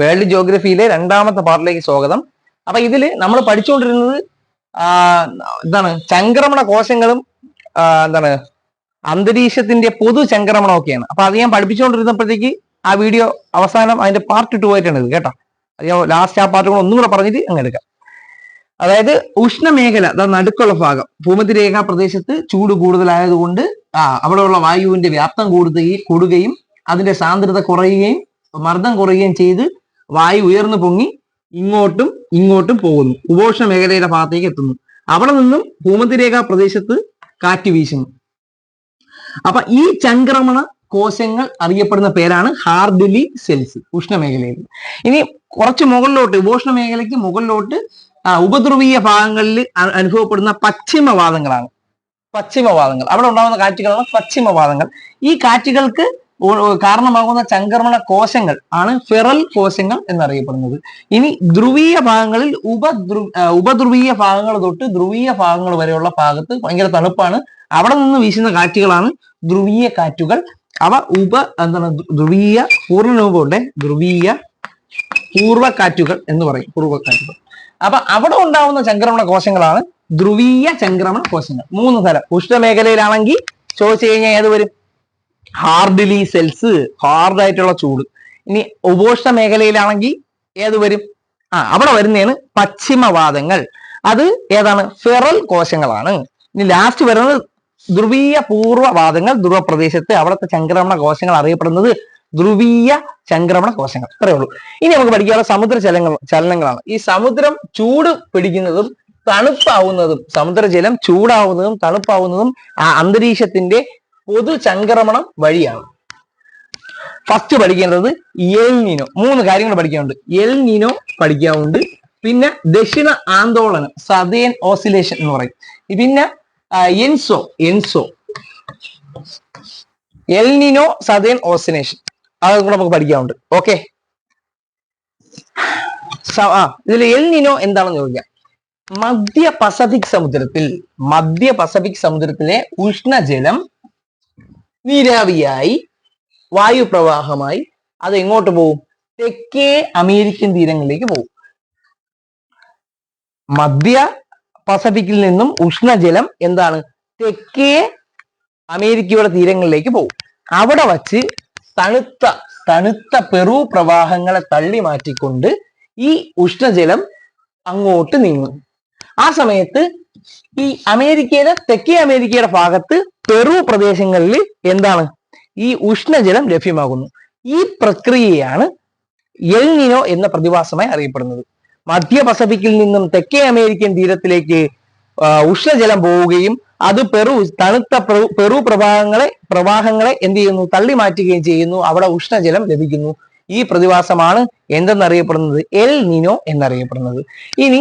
World ജോഗ്രഫിയിലെ രണ്ടാമത്തെ പാർട്ടിലേക്ക് സ്വാഗതം. അപ്പൊ ഇതിൽ നമ്മൾ പഠിച്ചുകൊണ്ടിരുന്നത് എന്താണ് ചംക്രമണ കോശങ്ങളും എന്താണ് അന്തരീക്ഷത്തിന്റെ പൊതു ചംക്രമണമൊക്കെയാണ് അപ്പൊ അത് ഞാൻ പഠിപ്പിച്ചുകൊണ്ടിരുന്നപ്പോഴത്തേക്ക് ആ വീഡിയോ അവസാനം അതിന്റെ പാർട്ട് ടു ആയിട്ടാണ് ഇത് കേട്ടോ. അത് ഞാൻ ലാസ്റ്റ് ആ പാർട്ട് കൂടെ ഒന്നും കൂടെ പറഞ്ഞിട്ട് അങ്ങ് എടുക്കാം. അതായത് ഉഷ്ണമേഖല നടുക്കുള്ള ഭാഗം ഭൂമധ്യരേഖാ പ്രദേശത്ത് ചൂട് കൂടുതലായതുകൊണ്ട് ആ അവിടെയുള്ള വായുവിന്റെ വ്യാപ്തം കൂടുകയും കൂടുകയും അതിന്റെ സാന്ദ്രത കുറയുകയും മർദ്ദം കുറയുകയും ചെയ്ത് വായു ഉയർന്നു പൊങ്ങി ഇങ്ങോട്ടും ഇങ്ങോട്ടും പോകുന്നു. ഉപോഷണ മേഖലയുടെ ഭാഗത്തേക്ക് എത്തുന്നു. അവിടെ നിന്നും ഭൂമതിരേഖ പ്രദേശത്ത് കാറ്റ് വീശുന്നു. അപ്പൊ ഈ ചംക്രമണ കോശങ്ങൾ അറിയപ്പെടുന്ന പേരാണ് ഹാർഡിലി സെൽസ് ഉഷ്ണമേഖലയിൽ ഇനി കുറച്ച് മുകളിലോട്ട് ഉപോഷണ മേഖലയ്ക്ക് മുകളിലോട്ട് ഉപദ്രവീയ ഭാഗങ്ങളിൽ അനുഭവപ്പെടുന്ന പശ്ചിമവാദങ്ങളാണ്. പശ്ചിമവാദങ്ങൾ. അവിടെ ഉണ്ടാകുന്ന കാറ്റുകളാണ് പശ്ചിമവാദങ്ങൾ. ഈ കാറ്റുകൾക്ക് കാരണമാകുന്ന ചംക്രമണ കോശങ്ങൾ ആണ് ഫെറൽ കോശങ്ങൾ എന്നറിയപ്പെടുന്നത്. ഇനി ധ്രുവീയ ഭാഗങ്ങളിൽ ഉപദ്രു ഉപധ്രുവീയ ഭാഗങ്ങൾ തൊട്ട് ധ്രുവീയ ഭാഗങ്ങൾ വരെയുള്ള ഭാഗത്ത് ഭയങ്കര തണുപ്പാണ്. അവിടെ നിന്ന് വീശുന്ന കാറ്റുകളാണ് ധ്രുവീയ കാറ്റുകൾ. അവ ഉപ എന്താണ് ധ്രു- ധ്രുവീയ പൂർണരൂപമുണ്ട്. ധ്രുവീയ പൂർവക്കാറ്റുകൾ എന്ന് പറയും പൂർവക്കാറ്റുകൾ അപ്പൊ അവിടെ ഉണ്ടാവുന്ന ചംക്രമണ കോശങ്ങളാണ് ധ്രുവീയ ചംക്രമണ കോശങ്ങൾ. മൂന്ന് തരം. ഉഷ്ണമേഖലയിലാണെങ്കിൽ ചോദിച്ചു കഴിഞ്ഞാൽ ഏത് വരും? ഹാർഡ്ലി സെൽസ് ഹാർഡായിട്ടുള്ള ചൂട്. ഇനി ഉപോഷ്ണ മേഖലയിലാണെങ്കിൽ ഏത് വരും? ആ അവിടെ വരുന്നതാണ് പശ്ചിമവാദങ്ങൾ. അത് ഏതാണ്? ഫെറൽ കോശങ്ങളാണ്. ഇനി ലാസ്റ്റ് വരുന്നത് ധ്രുവീയ പൂർവവാദങ്ങൾ ധ്രുവപ്രദേശത്ത് അവിടുത്തെ ചംക്രമണ കോശങ്ങൾ അറിയപ്പെടുന്നത് ധ്രുവീയ ചംക്രമണ കോശങ്ങൾ. അത്രേ ഉള്ളൂ. ഇനി നമുക്ക് പഠിക്കാനുള്ള സമുദ്ര ചലങ്ങൾ ചലനങ്ങളാണ്. ഈ സമുദ്രം ചൂട് പിടിക്കുന്നതും തണുപ്പാവുന്നതും സമുദ്രജലം ചൂടാവുന്നതും തണുപ്പാവുന്നതും ആ അന്തരീക്ഷത്തിന്റെ പൊതു ചംക്രമണം വഴിയാണ്. ഫസ്റ്റ് പഠിക്കേണ്ടത് എൽ നിനോ മൂന്ന് കാര്യങ്ങൾ പഠിക്കാനുണ്ട്. എൽ നിനോ പഠിക്കാവുണ്ട്. പിന്നെ ദക്ഷിണ ആന്തോളനം സതേൻ ഓസിലേഷൻ എന്ന് പറയും. പിന്നെ ENSO ENSO. El Nino southern oscillation അതും കൂടെ നമുക്ക് പഠിക്കാവുണ്ട്. ഓക്കെ ആ ഇതിൽ എൽ നിനോ എന്താണെന്ന് ചോദിക്കാം. മധ്യ പസഫിക് സമുദ്രത്തിൽ മധ്യ പസഫിക് സമുദ്രത്തിലെ ഉഷ്ണജലം നീരാവിയായി വായുപ്രവാഹമായി അത് എങ്ങോട്ട് പോകും തെക്കേ അമേരിക്കൻ തീരങ്ങളിലേക്ക് പോകും മധ്യ പസഫിക്കിൽ നിന്നും ഉഷ്ണജലം എന്താണ്? തെക്കേ അമേരിക്കയുടെ തീരങ്ങളിലേക്ക് പോകും അവിടെ വച്ച് തണുത്ത തണുത്ത പെറു പ്രവാഹങ്ങളെ തള്ളി മാറ്റിക്കൊണ്ട് ഈ ഉഷ്ണജലം അങ്ങോട്ട് നീങ്ങും. ആ സമയത്ത് ഈ അമേരിക്കയുടെ തെക്കേ അമേരിക്കയുടെ ഭാഗത്ത് പെറു പ്രദേശങ്ങളിൽ എന്താണ്? ഈ ഉഷ്ണജലം ലഭ്യമാകുന്നു. ഈ പ്രക്രിയയാണ് എൽനിനോ എന്ന പ്രതിഭാസമായി അറിയപ്പെടുന്നത്. മധ്യ പസഫിക്കിൽ നിന്നും തെക്കേ അമേരിക്കൻ തീരത്തിലേക്ക് ഉഷ്ണജലം പോവുകയും അത് പെറു തണുത്ത പെറു പ്രവാഹങ്ങളെ പ്രവാഹങ്ങളെ എന്ത് ചെയ്യുന്നു? തള്ളി മാറ്റുകയും ചെയ്യുന്നു. അവിടെ ഉഷ്ണജലം ലഭിക്കുന്നു. ഈ പ്രതിഭാസമാണ് എന്തെന്നറിയപ്പെടുന്നത്? എൽ നിനോ എന്നറിയപ്പെടുന്നത്. ഇനി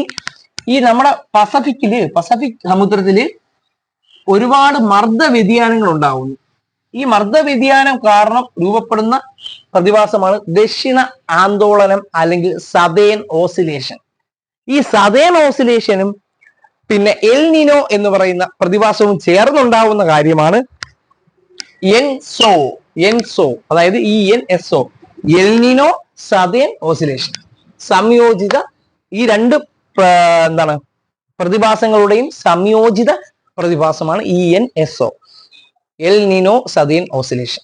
ഈ നമ്മുടെ പസഫിക്കിൽ പസഫിക് സമുദ്രത്തിൽ ഒരുപാട് മർദ്ദ വ്യതിയാനങ്ങൾ ഉണ്ടാവുന്നു. ഈ മർദ്ദ വ്യതിയാനം കാരണം രൂപപ്പെടുന്ന പ്രതിഭാസമാണ് ദക്ഷിണ ആന്തോളനം അല്ലെങ്കിൽ സതേൻ ഓസിലേഷൻ. ഈ സതേൻ ഓസിലേഷനും പിന്നെ എൽ നിനോ എന്ന് പറയുന്ന പ്രതിഭാസവും ചേർന്നുണ്ടാവുന്ന കാര്യമാണ് എൻ സോ എൻ സോ അതായത് E N S O El Nino southern oscillation. സംയോജിത ഈ രണ്ട് എന്താണ് പ്രതിഭാസങ്ങളുടെയും സംയോജിത പ്രതിഭാസമാണ് E N S O El Nino southern oscillation.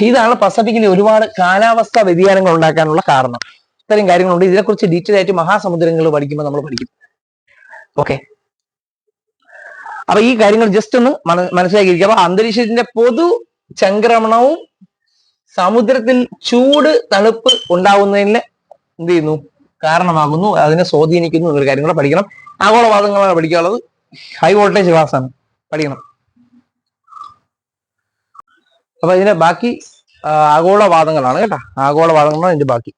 ഇതാണ് പസഫിക്കിലെ ഒരുപാട് കാലാവസ്ഥാ വ്യതിയാനങ്ങൾ ഉണ്ടാക്കാനുള്ള കാരണം. ഇത്തരം കാര്യങ്ങളുണ്ട്. ഇതിനെക്കുറിച്ച് ഡീറ്റെയിൽ ആയിട്ട് മഹാസമുദ്രങ്ങൾ പഠിക്കുമ്പോൾ നമ്മൾ പഠിക്കും. ഓക്കെ അപ്പൊ ഈ കാര്യങ്ങൾ ജസ്റ്റ് ഒന്ന് മന- മനസ്സിലാക്കിയിരിക്കുക. അപ്പൊ അന്തരീക്ഷത്തിന്റെ പൊതു ചംക്രമണവും സമുദ്രത്തിൽ ചൂട് തണുപ്പ് ഉണ്ടാവുന്നതിന് എന്ത് ചെയ്യുന്നു? കാരണമാകുന്നു. അതിനെ സ്വാധീനിക്കുന്നു എന്നൊരു കാര്യം കൂടെ പഠിക്കണം. ആഗോളവാദങ്ങളാണ് പഠിക്കാനുള്ളത് ഹൈ വോൾട്ടേജ് ക്ലാസ് ആണ് പഠിക്കണം. അപ്പൊ ഇതിന്റെ ബാക്കി ആഗോളവാദങ്ങളാണ് കേട്ടോ. ആഗോളവാദങ്ങളാണ് ഇതിന്റെ ബാക്കി.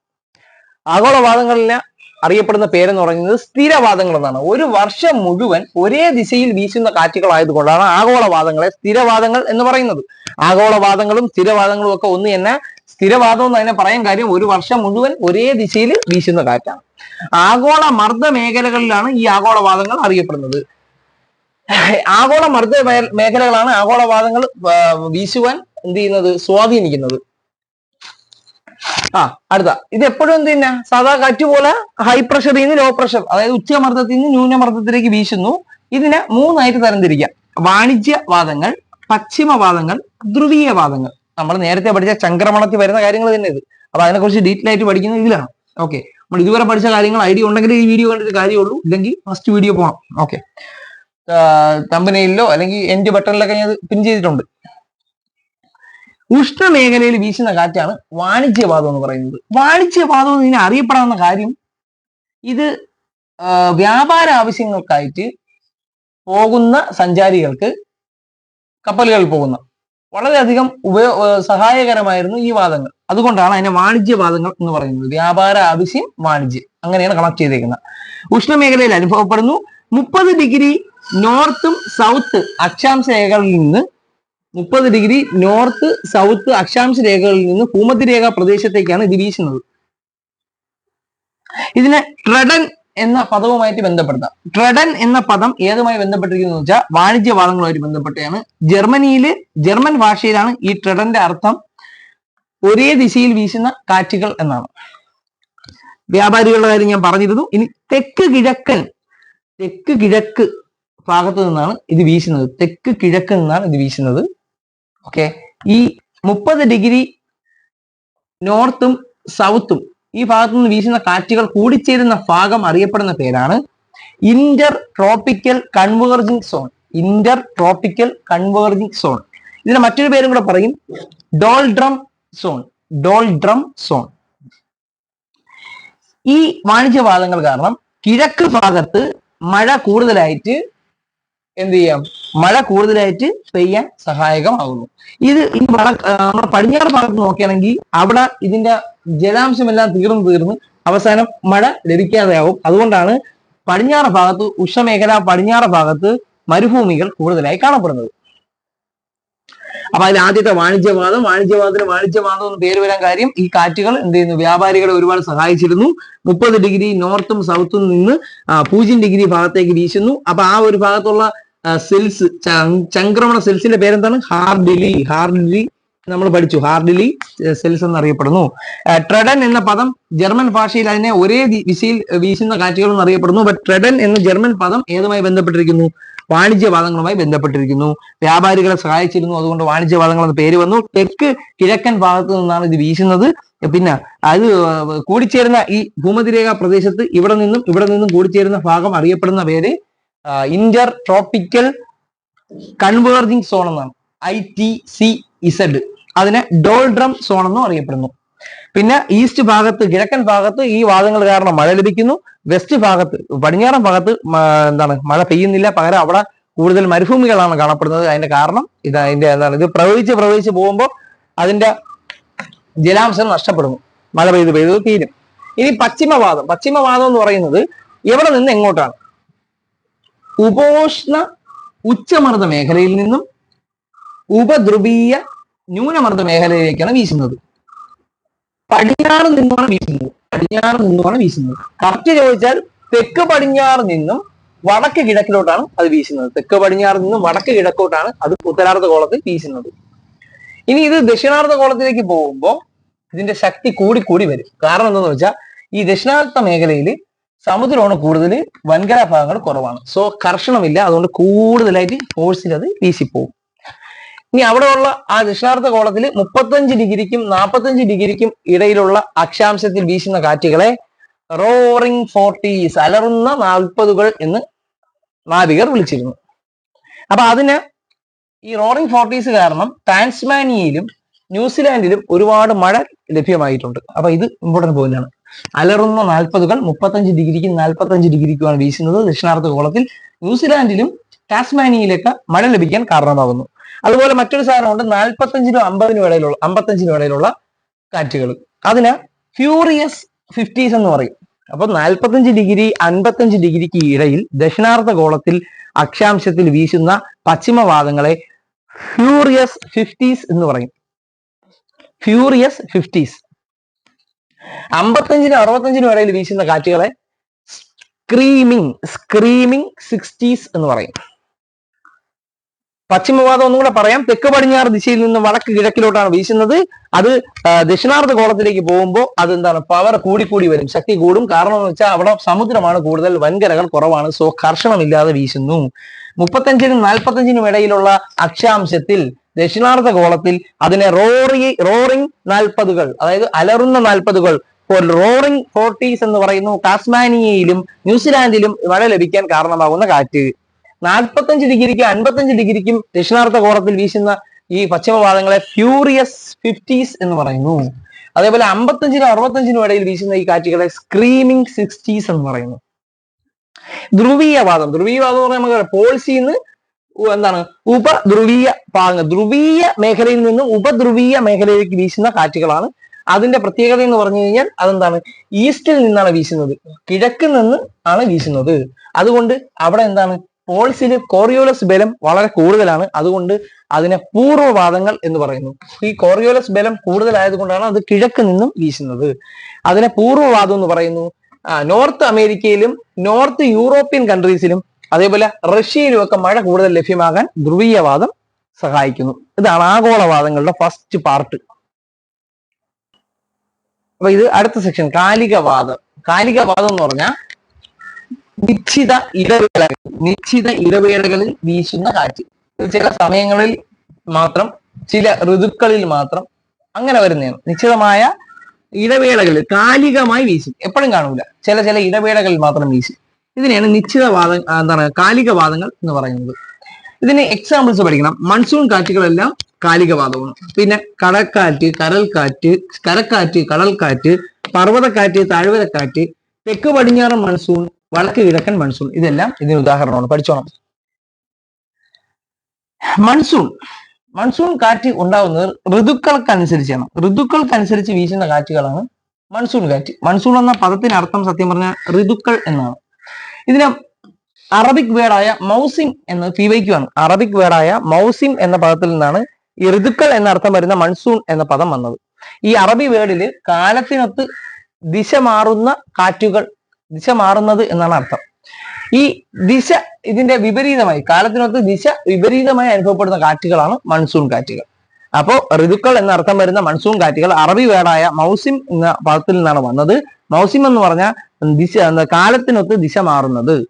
ആഗോളവാദങ്ങളിലെ അറിയപ്പെടുന്ന പേരെന്ന് പറയുന്നത് സ്ഥിരവാദങ്ങൾ എന്നാണ് ഒരു വർഷം മുഴുവൻ ഒരേ ദിശയിൽ വീശുന്ന കാറ്റുകളായതുകൊണ്ടാണ് ആഗോളവാദങ്ങളെ സ്ഥിരവാദങ്ങൾ എന്ന് പറയുന്നത്. ആഗോളവാദങ്ങളും സ്ഥിരവാദങ്ങളും ഒക്കെ ഒന്ന് തന്നെ സ്ഥിരവാദം എന്ന് അതിനെ പറയാൻ കാര്യം ഒരു വർഷം മുഴുവൻ ഒരേ ദിശയിൽ വീശുന്ന കാറ്റാണ്. ആഗോള മർദ്ദ മേഖലകളിലാണ് ഈ ആഗോളവാദങ്ങൾ അറിയപ്പെടുന്നത്. ആഗോള മർദ്ദ മേഖലകളാണ് ആഗോളവാദങ്ങൾ വീശുവാൻ എന്ത് ചെയ്യുന്നത്? സ്വാധീനിക്കുന്നത്. ആ അടുത്ത. ഇത് എപ്പോഴും എന്ത് തന്നെ സാധാ കാറ്റ് പോലെ ഹൈ പ്രഷറിൽ നിന്ന് ലോ പ്രഷർ അതായത് ഉച്ചമർദ്ദത്തിൽ നിന്ന് ന്യൂനമർദ്ദത്തിലേക്ക് വീശുന്നു. ഇതിനെ മൂന്നായിട്ട് തരംതിരിക്കാം. വാണിജ്യവാദങ്ങൾ പശ്ചിമവാദങ്ങൾ ധ്രുവീയവാദങ്ങൾ. നമ്മൾ നേരത്തെ പഠിച്ച ചംക്രമണത്തിൽ വരുന്ന കാര്യങ്ങൾ തന്നെ ഇത്. അപ്പൊ അതിനെക്കുറിച്ച് ഡീറ്റെയിൽ ആയിട്ട് പഠിക്കുന്നത് ഇതിലാണ്. ഓക്കെ നമ്മൾ ഇതുവരെ പഠിച്ച കാര്യങ്ങൾ ഐഡിയ ഉണ്ടെങ്കിൽ ഈ വീഡിയോ കണ്ടിട്ട് കാര്യമുള്ളൂ. ഇല്ലെങ്കിൽ ഫസ്റ്റ് വീഡിയോ പോകണം ഓക്കെ തമ്പനയിലോ അല്ലെങ്കിൽ എൻഡ് ബട്ടണിലൊക്കെ ഞാൻ പിൻ ചെയ്തിട്ടുണ്ട്. ഉഷ്ണമേഖലയിൽ വീശുന്ന കാറ്റാണ് വാണിജ്യവാദം എന്ന് പറയുന്നത്. വാണിജ്യവാദം എന്ന് ഇതിനെ അറിയപ്പെടാവുന്ന കാര്യം ഇത് വ്യാപാര ആവശ്യങ്ങൾക്കായിട്ട് പോകുന്ന സഞ്ചാരികൾക്ക് കപ്പലുകളിൽ പോകുന്ന വളരെയധികം ഉപയോ സഹായകരമായിരുന്നു ഈ വാദങ്ങൾ. അതുകൊണ്ടാണ് അതിനെ വാണിജ്യവാദങ്ങൾ എന്ന് പറയുന്നത്. വ്യാപാര ആവശ്യം വാണിജ്യം. അങ്ങനെയാണ് കണക്ട് ചെയ്തേക്കുന്നത്. ഉഷ്ണമേഖലയിൽ അനുഭവപ്പെടുന്നു. മുപ്പത് ഡിഗ്രി നോർത്തും സൗത്ത് അക്ഷാംശ രേഖകളിൽ നിന്ന് മുപ്പത് ഡിഗ്രി നോർത്ത് സൗത്ത് അക്ഷാംശ രേഖകളിൽ നിന്ന് ഭൂമധ്യരേഖ പ്രദേശത്തേക്കാണ് ഇത് വീശുന്നത്. ഇതിനെ ട്രെഡൻ എന്ന പദവുമായിട്ട് ബന്ധപ്പെടുത്താം. ട്രഡൻ എന്ന പദം ഏതുമായി ബന്ധപ്പെട്ടിരിക്കുന്നു വെച്ചാൽ വാണിജ്യ വാദങ്ങളുമായിട്ട് ബന്ധപ്പെട്ടാണ് ജർമ്മനിയിൽ ജർമ്മൻ ഭാഷയിലാണ് ഈ ട്രെഡന്റെ അർത്ഥം ഒരേ ദിശയിൽ വീശുന്ന കാറ്റുകൾ എന്നാണ്. വ്യാപാരികളുടെ കാര്യം ഞാൻ പറഞ്ഞിരുന്നു. ഇനി തെക്ക് കിഴക്കൻ തെക്ക് കിഴക്ക് ഭാഗത്തു നിന്നാണ് ഇത് വീശുന്നത്. തെക്ക് കിഴക്ക് നിന്നാണ് ഇത് വീശുന്നത്. ഓക്കെ ഈ മുപ്പത് ഡിഗ്രി നോർത്തും സൗത്തും ഈ ഭാഗത്തു നിന്ന് വീശുന്ന കാറ്റുകൾ കൂടിച്ചേരുന്ന ഭാഗം അറിയപ്പെടുന്ന പേരാണ് inter tropical converging zone inter tropical converging zone ഇതിന് മറ്റൊരു പേരും കൂടെ പറയും. ഡോൾഡ്രം സോൺ ഡോൾഡ്രം സോൺ ഈ വാണിജ്യവാദങ്ങൾ കാരണം കിഴക്ക് ഭാഗത്ത് മഴ കൂടുതലായിട്ട് എന്ത് ചെയ്യാം? മഴ കൂടുതലായിട്ട് പെയ്യാൻ സഹായകമാകുന്നു. ഇത് ഈ വട നമ്മുടെ പടിഞ്ഞാറ് ഭാഗത്ത് നോക്കുകയാണെങ്കിൽ അവിടെ ഇതിന്റെ ജലാംശമെല്ലാം തീർന്നു തീർന്ന് അവസാനം മഴ ലഭിക്കാതെയാവും. അതുകൊണ്ടാണ് പടിഞ്ഞാറ് ഭാഗത്ത് ഉഷ്ണമേഖല പടിഞ്ഞാറ് ഭാഗത്ത് മരുഭൂമികൾ കൂടുതലായി കാണപ്പെടുന്നത്. അപ്പൊ അതിൽ ആദ്യത്തെ വാണിജ്യവാദം വാണിജ്യവാദത്തിന് വാണിജ്യവാദം എന്ന് പേര് വരാൻ കാര്യം ഈ കാറ്റുകൾ എന്ത് ചെയ്യുന്നു? വ്യാപാരികളെ ഒരുപാട് സഹായിച്ചിരുന്നു. മുപ്പത് ഡിഗ്രി നോർത്തും സൗത്തും നിന്ന് പൂജ്യം ഡിഗ്രി ഭാഗത്തേക്ക് വീശുന്നു. അപ്പൊ ആ ഒരു ഭാഗത്തുള്ള സെൽസ് ചംക്രമണ സെൽസിന്റെ പേരെന്താണ്? ഹാർഡിലി ഹാർഡിലി നമ്മൾ പഠിച്ചു. ഹാർഡിലി സെൽസ് എന്നറിയപ്പെടുന്നു. ട്രെഡൻ എന്ന പദം ജർമ്മൻ ഭാഷയിൽ അതിനെ ഒരേ ദിശയിൽ വീശുന്ന കാറ്റുകൾ എന്നറിയപ്പെടുന്നു. ബട്ട് ട്രെഡൻ എന്ന ജർമ്മൻ പദം ഏതുമായി ബന്ധപ്പെട്ടിരിക്കുന്നു? വാണിജ്യവാദങ്ങളുമായി ബന്ധപ്പെട്ടിരിക്കുന്നു. വ്യാപാരികളെ സഹായിച്ചിരുന്നു. അതുകൊണ്ട് വാണിജ്യവാദങ്ങൾ എന്ന പേര് വന്നു. തെക്ക് കിഴക്കൻ ഭാഗത്ത് നിന്നാണ് ഇത് വീശുന്നത്. പിന്നെ അത് കൂടിച്ചേരുന്ന ഈ ഭൂമതിരേഖ പ്രദേശത്ത് ഇവിടെ നിന്നും ഇവിടെ നിന്നും കൂടിച്ചേരുന്ന ഭാഗം അറിയപ്പെടുന്ന പേര് ഇന്റർ ട്രോപ്പിക്കൽ കൺവേർജിംഗ് സോൺ എന്നാണ്. ഐ ടി സി ഇസഡ് അതിനെ ഡോൾഡ്രം സോൺ എന്നും അറിയപ്പെടുന്നു. പിന്നെ ഈസ്റ്റ് ഭാഗത്ത് കിഴക്കൻ ഭാഗത്ത് ഈ വാദങ്ങൾ കാരണം മഴ ലഭിക്കുന്നു. വെസ്റ്റ് ഭാഗത്ത് പടിഞ്ഞാറൻ ഭാഗത്ത് എന്താണ് മഴ പെയ്യുന്നില്ല. പകരം അവിടെ കൂടുതൽ മരുഭൂമികളാണ് കാണപ്പെടുന്നത്. അതിന്റെ കാരണം ഇത് അതിന്റെ എന്താണ് ഇത് പ്രവഹിച്ച് പ്രവഹിച്ച് പോകുമ്പോൾ അതിന്റെ ജലാംശം നഷ്ടപ്പെടുന്നു. മഴ പെയ്ത് പെയ്ത് തീരും. ഇനി പശ്ചിമവാദം. പശ്ചിമവാദം എന്ന് പറയുന്നത് എവിടെ നിന്ന് എങ്ങോട്ടാണ്? ഉപോഷ്ണ ഉച്ചമർദ്ദ മേഖലയിൽ നിന്നും ഉപദ്രുവീയ ന്യൂനമർദ്ദ മേഖലയിലേക്കാണ് വീശുന്നത്. പടിഞ്ഞാറ് നിന്നുമാണ് വീശുന്നത്. പടിഞ്ഞാറ് നിന്നുമാണ് വീശുന്നത്. കറക്റ്റ് ചോദിച്ചാൽ തെക്ക് പടിഞ്ഞാറ് നിന്നും വടക്ക് കിഴക്കിലോട്ടാണ് അത് വീശുന്നത്. തെക്ക് പടിഞ്ഞാറ് നിന്നും വടക്ക് കിഴക്കോട്ടാണ് അത് ഉത്തരാർദ്ധ കോളത്തിൽ വീശുന്നത്. ഇനി ഇത് ദക്ഷിണാർദ്ധ കോളത്തിലേക്ക് പോകുമ്പോൾ ഇതിന്റെ ശക്തി കൂടി കൂടി വരും. കാരണം എന്താണെന്ന് വെച്ചാൽ ഈ ദക്ഷിണാർത്ഥ മേഖലയിൽ സമുദ്രമാണ് കൂടുതൽ വൻകര ഭാഗങ്ങൾ കുറവാണ്. സോ കർഷണമില്ല അതുകൊണ്ട് കൂടുതലായിട്ട് ഫോഴ്സിൽ അത് വീശിപ്പോകും ഇനി അവിടെയുള്ള ആ ദക്ഷിണാർത്ഥ കോളത്തിൽ മുപ്പത്തഞ്ച് ഡിഗ്രിക്കും നാൽപ്പത്തഞ്ച് ഡിഗ്രിക്കും ഇടയിലുള്ള അക്ഷാംശത്തിൽ വീശുന്ന കാറ്റുകളെ റോറിംഗ് ഫോർട്ടീസ് അലറുന്ന നാൽപ്പതുകൾ എന്ന് നാവികർ വിളിച്ചിരുന്നു. അപ്പൊ അതിന് ഈ റോറിംഗ് ഫോർട്ടീസ് കാരണം ടാൻസ്മാനിയയിലും ന്യൂസിലാൻഡിലും ഒരുപാട് മഴ ലഭ്യമായിട്ടുണ്ട്. അപ്പൊ ഇത് ഇമ്പോർട്ടന്റ് പോയിന്റ് ആണ്. അലറുന്ന നാൽപ്പതുകൾ മുപ്പത്തഞ്ച് ഡിഗ്രിക്കും നാൽപ്പത്തഞ്ച് ഡിഗ്രിക്കുമാണ് വീശുന്നത് ദക്ഷിണാർത്ഥ ഗോളത്തിൽ ന്യൂസിലാൻഡിലും ടാസ്മാനിയയിലൊക്കെ മഴ ലഭിക്കാൻ കാരണമാകുന്നു. അതുപോലെ മറ്റൊരു സാധനമുണ്ട് നാൽപ്പത്തഞ്ചിനും അമ്പതിനും ഇടയിലുള്ള അമ്പത്തഞ്ചിനും ഇടയിലുള്ള കാറ്റുകൾ. അതിന് ഫ്യൂറിയസ് ഫിഫ്റ്റീസ് എന്ന് പറയും. അപ്പൊ നാൽപ്പത്തഞ്ച് ഡിഗ്രി അൻപത്തഞ്ച് ഡിഗ്രിക്ക് ഇടയിൽ ദക്ഷിണാർത്ഥ ഗോളത്തിൽ അക്ഷാംശത്തിൽ വീശുന്ന പശ്ചിമവാദങ്ങളെ ഫ്യൂറിയസ് ഫിഫ്റ്റീസ് എന്ന് പറയും. Furious fifties. അമ്പത്തഞ്ചിനും അറുപത്തഞ്ചിനും ഇടയിൽ വീശുന്ന കാറ്റുകളെ സ്ക്രീമിംഗ് സ്ക്രീമിംഗ് സിക്സ്റ്റീസ് എന്ന് പറയും. പശ്ചിമവാദം ഒന്നും കൂടെ പറയാം. തെക്ക് പടിഞ്ഞാറ് ദിശയിൽ നിന്ന് വടക്ക് കിഴക്കിലോട്ടാണ് വീശുന്നത്. അത് ദക്ഷിണാർത്ഥ ദക്ഷിണാർദ്ധ ഗോളത്തിലേക്ക് പോകുമ്പോൾ അത് എന്താണ് പവർ കൂടിക്കൂടി വരും. ശക്തി കൂടും. കാരണം എന്ന് വെച്ചാൽ അവിടെ സമുദ്രമാണ് കൂടുതൽ വൻകരകൾ കുറവാണ്. സോ കർഷണമില്ലാതെ വീശുന്നു. മുപ്പത്തഞ്ചിനും നാൽപ്പത്തഞ്ചിനും ഇടയിലുള്ള അക്ഷാംശത്തിൽ ദക്ഷിണാർദ്ധ ഗോളത്തിൽ അതിനെ റോറി റോറിംഗ് നാൽപ്പതുകൾ അതായത് അലറുന്ന നാൽപ്പതുകൾ റോറിംഗ് ഫോർട്ടീസ് എന്ന് പറയുന്നു ടാസ്മാനിയയിലും ന്യൂസിലാൻഡിലും മഴ ലഭിക്കാൻ കാരണമാകുന്ന കാറ്റ്. നാൽപ്പത്തഞ്ച് ഡിഗ്രിക്കും അൻപത്തഞ്ച് ഡിഗ്രിക്കും ദക്ഷിണാർദ്ധ ഗോളത്തിൽ വീശുന്ന ഈ പശ്ചിമവാദങ്ങളെ ഫ്യൂറിയസ് ഫിഫ്റ്റീസ് എന്ന് പറയുന്നു. അതേപോലെ അമ്പത്തഞ്ചിനും അറുപത്തഞ്ചിനും ഇടയിൽ വീശുന്ന ഈ കാറ്റുകളെ സ്ക്രീമിംഗ് സിക്സ്റ്റീസ് എന്ന് പറയുന്നു. ധ്രുവീയവാദം ധ്രുവീയവാദം എന്ന് നമുക്ക് പോൾസിന്ന് എന്താണ്? ഉപധ്രുവീയ പാങ്ങ് ധ്രുവീയ മേഖലയിൽ നിന്നും ഉപധ്രുവീയ മേഖലയിലേക്ക് വീശുന്ന കാറ്റുകളാണ്. അതിന്റെ പ്രത്യേകത എന്ന് പറഞ്ഞു കഴിഞ്ഞാൽ അതെന്താണ്? ഈസ്റ്റിൽ നിന്നാണ് വീശുന്നത്. കിഴക്ക് നിന്ന് ആണ് വീശുന്നത്. അതുകൊണ്ട് അവിടെ എന്താണ്? പോൾസിൽ കോറിയോലസ് ബലം വളരെ കൂടുതലാണ്. അതുകൊണ്ട് അതിനെ പൂർവവാദങ്ങൾ എന്ന് പറയുന്നു. ഈ കോറിയോലസ് ബലം കൂടുതലായതുകൊണ്ടാണ് അത് കിഴക്ക് നിന്നും വീശുന്നത്. അതിനെ പൂർവവാദം എന്ന് പറയുന്നു. നോർത്ത് അമേരിക്കയിലും നോർത്ത് യൂറോപ്യൻ കൺട്രീസിലും അതേപോലെ റഷ്യയിലും ഒക്കെ മഴ കൂടുതൽ ലഭ്യമാകാൻ ധ്രുവീയവാദം സഹായിക്കുന്നു. ഇതാണ് ആഗോളവാദങ്ങളുടെ ഫസ്റ്റ് പാർട്ട് അപ്പൊ ഇത് അടുത്ത സെക്ഷൻ കാലികവാദം. കാലികവാദം എന്ന് പറഞ്ഞാൽ നിശ്ചിത ഇടവേളകൾ നിശ്ചിത ഇടവേളകളിൽ വീശുന്ന കാറ്റ്. ചില സമയങ്ങളിൽ മാത്രം ചില ഋതുക്കളിൽ മാത്രം അങ്ങനെ വരുന്നതാണ്. നിശ്ചിതമായ ഇടവേളകളിൽ കാലികമായി വീശും. എപ്പോഴും കാണൂല. ചില ചില ഇടവേളകളിൽ മാത്രം വീശും. ഇതിനെയാണ് നിശ്ചിതവാദ എന്താണ് കാലികവാദങ്ങൾ എന്ന് പറയുന്നത്. ഇതിന് എക്സാമ്പിൾസ് പഠിക്കണം. മൺസൂൺ കാറ്റുകളെല്ലാം കാലികവാദമാണ്. പിന്നെ കടക്കാറ്റ് കരൽക്കാറ്റ് കരക്കാറ്റ് കടൽക്കാറ്റ് പർവതക്കാറ്റ് താഴ്വരക്കാറ്റ് തെക്ക് പടിഞ്ഞാറൻ മൺസൂൺ വടക്ക് കിഴക്കൻ മൺസൂൺ ഇതെല്ലാം ഇതിന് ഉദാഹരണമാണ്. പഠിച്ചോണം. മൺസൂൺ മൺസൂൺ കാറ്റ് ഉണ്ടാവുന്നത് ഋതുക്കൾക്കനുസരിച്ചാണ്. ഋതുക്കൾക്കനുസരിച്ച് വീശുന്ന കാറ്റുകളാണ് മൺസൂൺ കാറ്റ്. മൺസൂൺ എന്ന പദത്തിന് അർത്ഥം സത്യം പറഞ്ഞാൽ ഋതുക്കൾ എന്നാണ്. ഇതിന് അറബിക് വേർഡായ മൗസിം എന്ന് ആണ് അറബിക് വേർഡായ മൗസിം എന്ന പദത്തിൽ നിന്നാണ് ഈ എന്ന അർത്ഥം വരുന്ന മൺസൂൺ എന്ന പദം വന്നത്. ഈ അറബി വേർഡിൽ കാലത്തിനൊത്ത് ദിശ മാറുന്ന കാറ്റുകൾ ദിശ മാറുന്നത് എന്നാണ് അർത്ഥം. ഈ ദിശ ഇതിന്റെ വിപരീതമായി കാലത്തിനൊത്ത് ദിശ വിപരീതമായി അനുഭവപ്പെടുന്ന കാറ്റുകളാണ് മൺസൂൺ കാറ്റുകൾ. അപ്പോ ഋതുക്കൾ എന്ന അർത്ഥം വരുന്ന മൺസൂൺ കാറ്റുകൾ അറബി വേർഡായ മൗസിം എന്ന പദത്തിൽ നിന്നാണ് വന്നത്. മൗസിം എന്ന് പറഞ്ഞാൽ ദിശ കാലത്തിനൊത്ത് ദിശ മാറുന്നത്.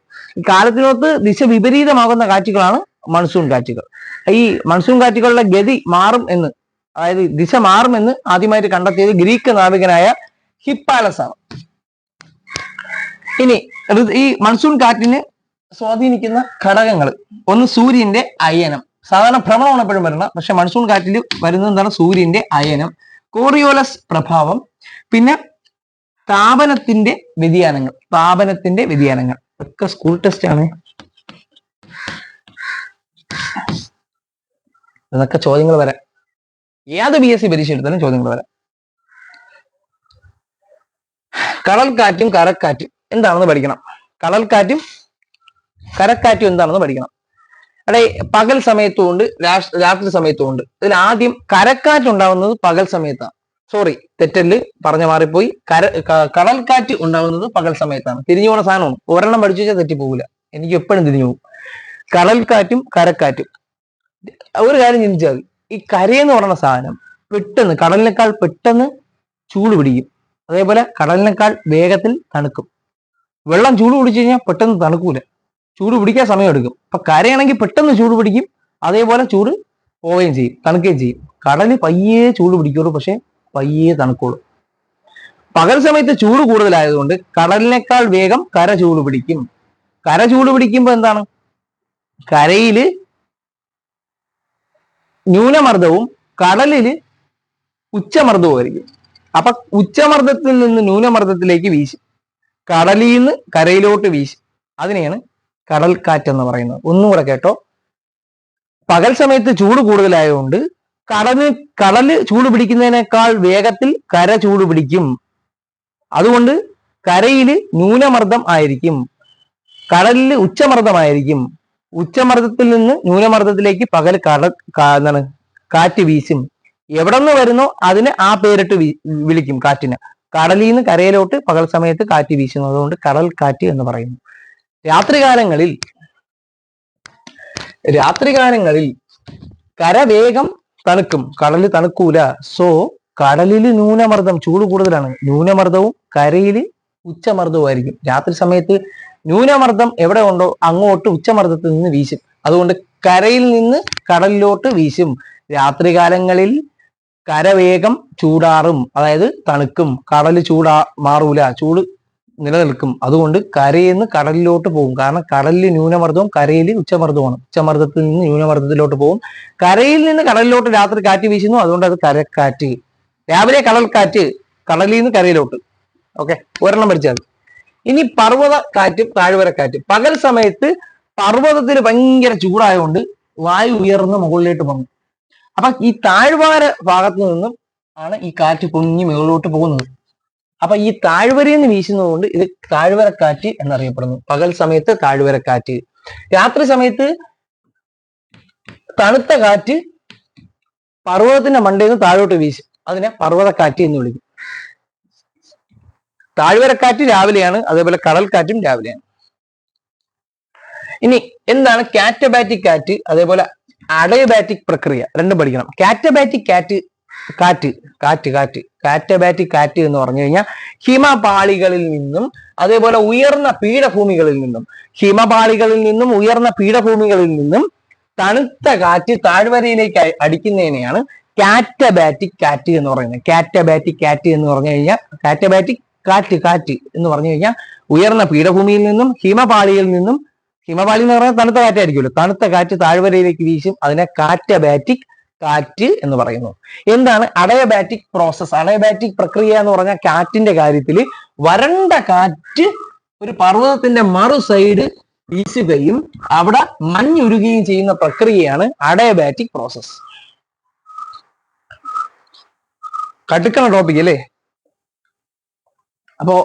കാലത്തിനൊത്ത് ദിശ വിപരീതമാകുന്ന കാറ്റുകളാണ് മൺസൂൺ കാറ്റുകൾ. ഈ മൺസൂൺ കാറ്റുകളുടെ ഗതി മാറും എന്ന് അതായത് ദിശ മാറുമെന്ന് ആദ്യമായിട്ട് കണ്ടെത്തിയത് ഗ്രീക്ക് നാവികനായ ഹിപ്പാലസ് ആണ് ഇനി ഈ മൺസൂൺ കാറ്റിനെ സ്വാധീനിക്കുന്ന ഘടകങ്ങൾ ഒന്ന് സൂര്യന്റെ അയനം. സാധാരണ ഭ്രമണമാണ് എപ്പോഴും വരുന്നത് പക്ഷെ മൺസൂൺ കാറ്റിൽ വരുന്നത് എന്താണ്? സൂര്യന്റെ അയനം. കോറിയോലസ് പ്രഭാവം. പിന്നെ താപനത്തിന്റെ വ്യതിയാനങ്ങൾ. താപനത്തിന്റെ വ്യതിയാനങ്ങൾ. ഒക്കെ സ്കൂൾ ടെസ്റ്റ് ആണ്. ഇതൊക്കെ ചോദ്യങ്ങൾ വരാം. ഏത് ബി എസ് സി പരീക്ഷ എടുത്താലും ചോദ്യങ്ങൾ വരാം. കടൽക്കാറ്റും കരക്കാറ്റും എന്താണെന്ന് പഠിക്കണം. കടൽക്കാറ്റും കരക്കാറ്റും എന്താണെന്ന് പഠിക്കണം. അവിടെ പകൽ സമയത്തും ഉണ്ട് രാത്രി സമയത്തും ഉണ്ട് ഇതിൽ ആദ്യം കരക്കാറ്റ് ഉണ്ടാവുന്നത് പകൽ സമയത്താണ്. സോറി തെറ്റൽ പറഞ്ഞ മാറിപ്പോയി. കര കടൽക്കാറ്റ് ഉണ്ടാവുന്നത് പകൽ സമയത്താണ്. തിരിഞ്ഞു പോണ സാധനമാണ്. ഒരെണ്ണം പഠിച്ചു വെച്ചാൽ തെറ്റിപ്പോകില്ല എനിക്ക് എപ്പോഴും തിരിഞ്ഞു പോകും. കടൽക്കാറ്റും കരക്കാറ്റും. ഒരു കാര്യം ചിന്തിച്ചാൽ ഈ കരയെന്ന് പറയുന്ന സാധനം പെട്ടെന്ന് കടലിനേക്കാൾ പെട്ടെന്ന് ചൂട് പിടിക്കും. അതേപോലെ കടലിനേക്കാൾ വേഗത്തിൽ തണുക്കും. വെള്ളം ചൂട് പിടിച്ചു കഴിഞ്ഞാൽ പെട്ടെന്ന് തണുക്കൂല. ചൂട് പിടിക്കാൻ സമയം എടുക്കും അപ്പൊ കരയാണെങ്കിൽ പെട്ടെന്ന് ചൂട് പിടിക്കും. അതേപോലെ ചൂട് പോവുകയും ചെയ്യും തണുക്കുകയും ചെയ്യും. കടൽ പയ്യെ ചൂട് പിടിക്കുള്ളൂ പക്ഷെ പയ്യെ തണുക്കുള്ളൂ. പകൽ സമയത്ത് ചൂട് കൂടുതലായതുകൊണ്ട് കടലിനേക്കാൾ വേഗം കര ചൂട് പിടിക്കും. കര ചൂട് പിടിക്കുമ്പോൾ എന്താണ്? കരയിൽ ന്യൂനമർദ്ദവും കടലിൽ ഉച്ചമർദ്ദവും ആയിരിക്കും. അപ്പൊ ഉച്ചമർദ്ദത്തിൽ നിന്ന് ന്യൂനമർദ്ദത്തിലേക്ക് വീശും. കടലിൽ നിന്ന് കരയിലോട്ട് വീശും. അതിനെയാണ് കടൽ കാറ്റ് എന്ന് പറയുന്നത്. ഒന്നും കൂടെ കേട്ടോ. പകൽ സമയത്ത് ചൂട് കൂടുതലായതുകൊണ്ട് കടന്ന് കടൽ ചൂട് പിടിക്കുന്നതിനേക്കാൾ വേഗത്തിൽ കര ചൂട് പിടിക്കും. അതുകൊണ്ട് കരയിൽ ന്യൂനമർദ്ദം ആയിരിക്കും. കടലിൽ ഉച്ചമർദ്ദമായിരിക്കും. ഉച്ചമർദ്ദത്തിൽ നിന്ന് ന്യൂനമർദ്ദത്തിലേക്ക് പകൽ കട എന്താണ് കാറ്റ് വീശും. എവിടെ നിന്ന് വരുന്നോ അതിന് ആ പേരിട്ട് വിളിക്കും കാറ്റിന്. കടലിൽ നിന്ന് കരയിലോട്ട് പകൽ സമയത്ത് കാറ്റ് വീശുന്നത് കൊണ്ട് കടൽ കാറ്റ് എന്ന് പറയുന്നു. രാത്രികാലങ്ങളിൽ രാത്രികാലങ്ങളിൽ കരവേഗം തണുക്കും. കടൽ തണുക്കൂല. സോ കടലിൽ ന്യൂനമർദ്ദം ചൂട് കൂടുതലാണ്. ന്യൂനമർദ്ദവും കരയിൽ ഉച്ചമർദ്ദവും രാത്രി സമയത്ത് ന്യൂനമർദ്ദം എവിടെ ഉണ്ടോ അങ്ങോട്ട് ഉച്ചമർദ്ദത്തിൽ നിന്ന് വീശും. അതുകൊണ്ട് കരയിൽ നിന്ന് കടലിലോട്ട് വീശും. രാത്രികാലങ്ങളിൽ കരവേഗം ചൂടാറും. അതായത് തണുക്കും. കടൽ ചൂടാ മാറൂല. ചൂട് നിലനിൽക്കും. അതുകൊണ്ട് കരയിൽ നിന്ന് കടലിലോട്ട് പോകും. കാരണം കടലിൽ ന്യൂനമർദ്ദവും കരയിൽ ഉച്ചമർദ്ദവുമാണ്. ഉച്ചമർദ്ദത്തിൽ നിന്ന് ന്യൂനമർദ്ദത്തിലോട്ട് പോകും. കരയിൽ നിന്ന് കടലിലോട്ട് രാത്രി കാറ്റ് വീശുന്നു. അതുകൊണ്ട് അത് കരക്കാറ്റ്. രാവിലെ കടൽ കാറ്റ് കടലിൽ നിന്ന് കരയിലോട്ട്. ഓക്കെ? ഒരെണ്ണം പഠിച്ചാൽ ഇനി പർവത കാറ്റും താഴ്വര കാറ്റും. പകൽ സമയത്ത് പർവതത്തിൽ ഭയങ്കര ചൂടായതുകൊണ്ട് വായു ഉയർന്ന് മുകളിലോട്ട് പോകും അപ്പൊ ഈ താഴ്വാര ഭാഗത്ത് നിന്നും ആണ് ഈ കാറ്റ് പൊങ്ങി മുകളിലോട്ട് പോകുന്നത്. അപ്പൊ ഈ താഴ്വരയിൽ നിന്ന് വീശുന്നതുകൊണ്ട് ഇത് താഴ്വരക്കാറ്റ് എന്നറിയപ്പെടുന്നു. പകൽ സമയത്ത് താഴ്വരക്കാറ്റ്. രാത്രി സമയത്ത് തണുത്ത കാറ്റ് പർവതത്തിന്റെ മണ്ടയിൽ നിന്ന് താഴോട്ട് വീശും. അതിനെ പർവതക്കാറ്റ് എന്ന് വിളിക്കും. താഴ്വരക്കാറ്റ് രാവിലെയാണ് അതേപോലെ കടൽക്കാറ്റും രാവിലെയാണ്. ഇനി എന്താണ് കാറ്റബാറ്റിക് കാറ്റ്? അതേപോലെ അഡയബാറ്റിക് പ്രക്രിയ. രണ്ടും പഠിക്കണം. കാറ്റബാറ്റിക് കാറ്റ് കാറ്റ് കാറ്റ് കാറ്റ്. കാറ്റബാറ്റി കാറ്റ് എന്ന് പറഞ്ഞു കഴിഞ്ഞാൽ ഹിമപാളികളിൽ നിന്നും അതേപോലെ ഉയർന്ന പീഠഭൂമികളിൽ നിന്നും ഹിമപാളികളിൽ നിന്നും ഉയർന്ന പീഠഭൂമികളിൽ നിന്നും തണുത്ത കാറ്റ് താഴ്വരയിലേക്ക് അടിക്കുന്നതിനെയാണ് കാറ്റബാറ്റിക് കാറ്റ് എന്ന് പറയുന്നത്. കാറ്റബാറ്റിക് കാറ്റ് എന്ന് പറഞ്ഞു കഴിഞ്ഞാൽ കാറ്റബാറ്റിക് കാറ്റ് കാറ്റ് എന്ന് പറഞ്ഞു കഴിഞ്ഞാൽ ഉയർന്ന പീഠഭൂമിയിൽ നിന്നും ഹിമപാളിയിൽ നിന്നും ഹിമപാളി എന്ന് പറഞ്ഞാൽ തണുത്ത കാറ്റായിരിക്കുമല്ലോ തണുത്ത കാറ്റ് താഴ്വരയിലേക്ക് വീശും അതിനെ കാറ്റബാറ്റിക് കാറ്റ് എന്ന് പറയുന്നു. എന്താണ്? അഡയബാറ്റിക് പ്രോസസ് അഡയബാറ്റിക് പ്രക്രിയ എന്ന് പറഞ്ഞാൽ കാറ്റിന്റെ കാര്യത്തിൽ വരണ്ട കാറ്റ് ഒരു പർവതത്തിന്റെ മറു സൈഡ് വീശുകയും അവിടെ മഞ്ഞുരുകയും ചെയ്യുന്ന പ്രക്രിയയാണ് അഡയബാറ്റിക് പ്രോസസ് കടുക്കണ ടോപ്പിക് അല്ലേ? അപ്പോ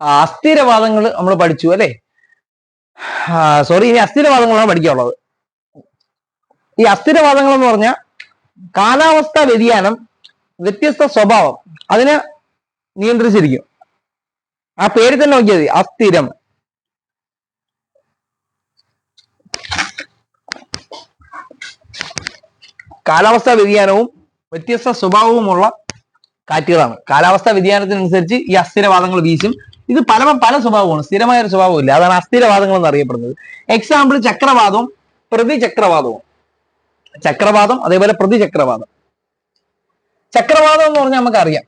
അസ്ഥിരവാദങ്ങൾ നമ്മൾ പഠിച്ചു അല്ലേ? സോറി ഇനി അസ്ഥിരവാദങ്ങളാണ് പഠിക്കാനുള്ളത്. ഈ അസ്ഥിരവാദങ്ങൾ എന്ന് പറഞ്ഞാൽ കാലാവസ്ഥാ വ്യതിയാനം വ്യത്യസ്ത സ്വഭാവം അതിനെ നിയന്ത്രിച്ചിരിക്കും. ആ പേര് തന്നെ നോക്കിയാൽ മതി അസ്ഥിരം. കാലാവസ്ഥാ വ്യതിയാനവും വ്യത്യസ്ത സ്വഭാവവുമുള്ള കാറ്റുകളാണ്. കാലാവസ്ഥാ വ്യതിയാനത്തിനനുസരിച്ച് ഈ അസ്ഥിരവാദങ്ങൾ വീശും. ഇത് പല പല സ്വഭാവമാണ് സ്ഥിരമായ ഒരു സ്വഭാവമില്ല. അതാണ് അസ്ഥിരവാദങ്ങൾ എന്ന് അറിയപ്പെടുന്നത് എക്സാമ്പിൾ ചക്രവാദവും പ്രതിചക്രവാദവും. ചക്രവാദം അതേപോലെ പ്രതിചക്രവാദം ചക്രവാദം എന്ന് പറഞ്ഞാൽ നമുക്കറിയാം.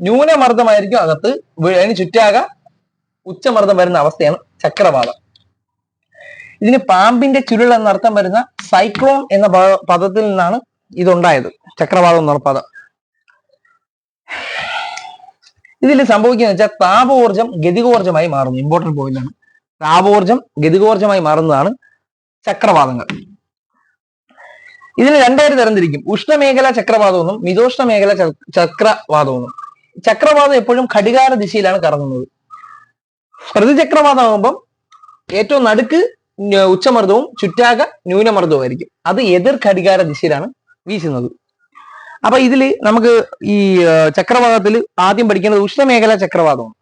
ന്യൂനമർദ്ദമായിരിക്കും അകത്ത് അതിന് ചുറ്റാക ഉച്ചമർദ്ദം വരുന്ന അവസ്ഥയാണ് ചക്രവാദം ഇതിന് പാമ്പിന്റെ ചുരുൾ എന്നർത്ഥം വരുന്ന സൈക്ലോൺ എന്ന പദ- പദത്തിൽ നിന്നാണ് ഇതുണ്ടായത്. ചക്രവാദം എന്നുള്ള പദം. ഇതിൽ സംഭവിക്കുന്നത് വെച്ചാൽ താപോർജം ഗതികോർജമായി മാറുന്നു. ഇമ്പോർട്ടന്റ് പോയിന്റാണ് താപോർജം ഗതികോർജമായി മാറുന്നതാണ് ചക്രവാദങ്ങൾ ഇതിന് രണ്ടായിട്ട് തരംതിരിക്കും ഉഷ്ണമേഖല ചക്രവാതമെന്നും മിതോഷ്ണ മേഖല ചക്രവാതമെന്നും. ചക്രവാതം എപ്പോഴും ഘടികാര ദിശയിലാണ് കറങ്ങുന്നത്. പ്രതിചക്രവാതമാകുമ്പം ഏറ്റവും നടുക്ക് ഉച്ചമർദ്ദവും ചുറ്റാക ന്യൂനമർദ്ദവും ആയിരിക്കും അത് എതിർ ഘടികാര ദിശയിലാണ് വീശുന്നത്. അപ്പൊ ഇതിൽ നമുക്ക് ഈ ചക്രവാതത്തിൽ ആദ്യം പഠിക്കേണ്ടത് ഉഷ്ണമേഖല ചക്രവാതമാണ്.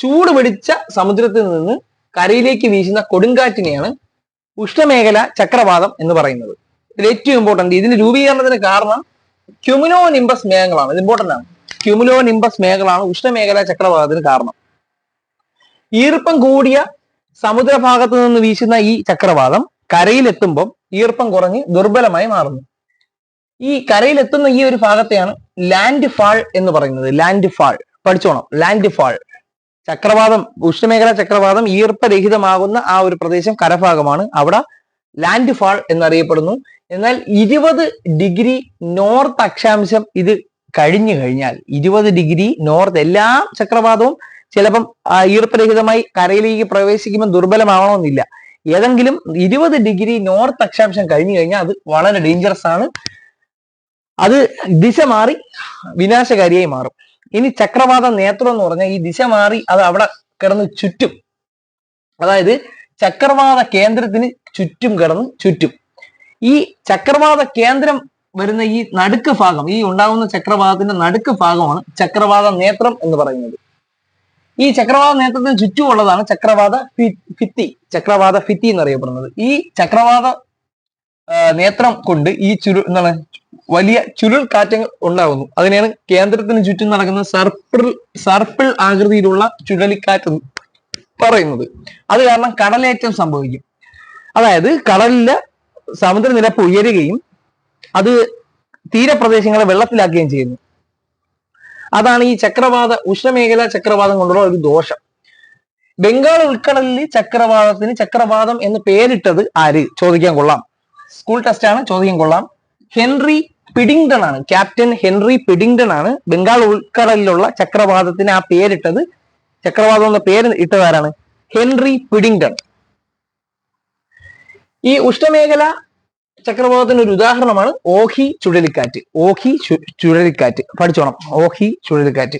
ചൂട് പിടിച്ച സമുദ്രത്തിൽ നിന്ന് കരയിലേക്ക് വീശുന്ന കൊടുങ്കാറ്റിനെയാണ് ഉഷ്ണമേഖല ചക്രവാതം എന്ന് പറയുന്നത്. ഇതിൽ ഏറ്റവും ഇമ്പോർട്ടന്റ് ഇതിന് രൂപീകരണത്തിന് കാരണം ക്യുമിനോ നിംബസ് മേഘങ്ങളാണ് ഇത് ഇമ്പോർട്ടന്റ് ആണ്. ക്യുമിനോ നിംബസ് മേഘങ്ങളാണ് ഉഷ്ണമേഖലാ ചക്രവാതത്തിന് കാരണം. ഈർപ്പം കൂടിയ സമുദ്രഭാഗത്ത് നിന്ന് വീശുന്ന ഈ ചക്രവാതം കരയിലെത്തുമ്പം ഈർപ്പം കുറഞ്ഞ് ദുർബലമായി മാറുന്നു. ഈ കരയിലെത്തുന്ന ഈ ഒരു ഭാഗത്തെയാണ് ലാൻഡ് ഫാൾ എന്ന് പറയുന്നത്. ലാൻഡ് ഫാൾ പഠിച്ചോണം. ലാൻഡ് ഫാൾ ചക്രവാതം ഉഷ്ണമേഖലാ ചക്രവാതം ഈർപ്പരഹിതമാകുന്ന ആ ഒരു പ്രദേശം കരഭാഗമാണ്. അവിടെ ലാൻഡ് ഫാൾ എന്നറിയപ്പെടുന്നു. എന്നാൽ ഇരുപത് ഡിഗ്രി നോർത്ത് അക്ഷാംശം ഇത് കഴിഞ്ഞു കഴിഞ്ഞാൽ ഇരുപത് ഡിഗ്രി നോർത്ത് എല്ലാ ചക്രവാതവും ചിലപ്പം ഈർപ്പരഹിതമായി കരയിലേക്ക് പ്രവേശിക്കുമ്പോൾ ദുർബലമാവണമെന്നില്ല. ഏതെങ്കിലും ഇരുപത് ഡിഗ്രി നോർത്ത് അക്ഷാംശം കഴിഞ്ഞു കഴിഞ്ഞാൽ അത് വളരെ ഡേഞ്ചറസ് ആണ്. അത് ദിശ മാറി വിനാശകാരിയായി മാറും. ഇനി ചക്രവാത നേത്രം എന്ന് പറഞ്ഞാൽ ഈ ദിശ മാറി അത് അവിടെ കിടന്ന് ചുറ്റും. അതായത് ചക്രവാത കേന്ദ്രത്തിന് ചുറ്റും കിടന്ന് ചുറ്റും. ഈ ചക്രവാത കേന്ദ്രം വരുന്ന ഈ നടുക്ക് ഭാഗം ഈ ഉണ്ടാകുന്ന ചക്രവാതത്തിന്റെ നടുക്ക് ഭാഗമാണ് ചക്രവാത നേത്രം എന്ന് പറയുന്നത്. ഈ ചക്രവാത നേത്രത്തിന് ചുറ്റുമുള്ളതാണ് ചക്രവാത ഫിത്തി ചക്രവാത ഫിത്തി എന്നറിയപ്പെടുന്നത്. ഈ ചക്രവാത നേത്രം കൊണ്ട് ഈ ചുരു എന്താണ് വലിയ ചുരുൾ കാറ്റങ്ങൾ ഉണ്ടാകുന്നു. അതിനെയാണ് കേന്ദ്രത്തിന് ചുറ്റും നടക്കുന്ന സർപ്പിൾ സർപ്പിൾ ആകൃതിയിലുള്ള ചുഴലിക്കാറ്റ് പറയുന്നത്. അത് കാരണം കടലേറ്റം സംഭവിക്കും. അതായത് കടലിലെ സമുദ്രനിരപ്പ് ഉയരുകയും അത് തീരപ്രദേശങ്ങളെ വെള്ളത്തിലാക്കുകയും ചെയ്യുന്നു. അതാണ് ഈ ചക്രവാത ഉഷ്ണമേഖല ചക്രവാതം കൊണ്ടുള്ള ഒരു ദോഷം. ബംഗാൾ ഉൾക്കടലിൽ ചക്രവാതത്തിന് ചക്രവാതം എന്ന് പേരിട്ടത് ആര്? ചോദിക്കാൻ കൊള്ളാം. സ്കൂൾ ടെസ്റ്റ് ആണ് ചോദിക്കാൻ കൊള്ളാം. ഹെൻറി പിഡിങ്ടൺ ആണ്. ക്യാപ്റ്റൻ ഹെൻറി പിഡിങ്ടൺ ആണ് ബംഗാൾ ഉൾക്കടലിലുള്ള ചക്രവാതത്തിന് ആ പേരിട്ടത് ചക്രവാതം എന്ന പേര് ഇട്ടതാരാണ് ഹെൻറി പിഡിങ്ടൺ ഈ ഉഷ്ണമേഖല ചക്രവാതത്തിന് ഒരു ഉദാഹരണമാണ് ഓഹി ചുഴലിക്കാറ്റ്. ഓഹി ചുഴലിക്കാറ്റ്. പഠിച്ചോണം. ഓഹി ചുഴലിക്കാറ്റ്.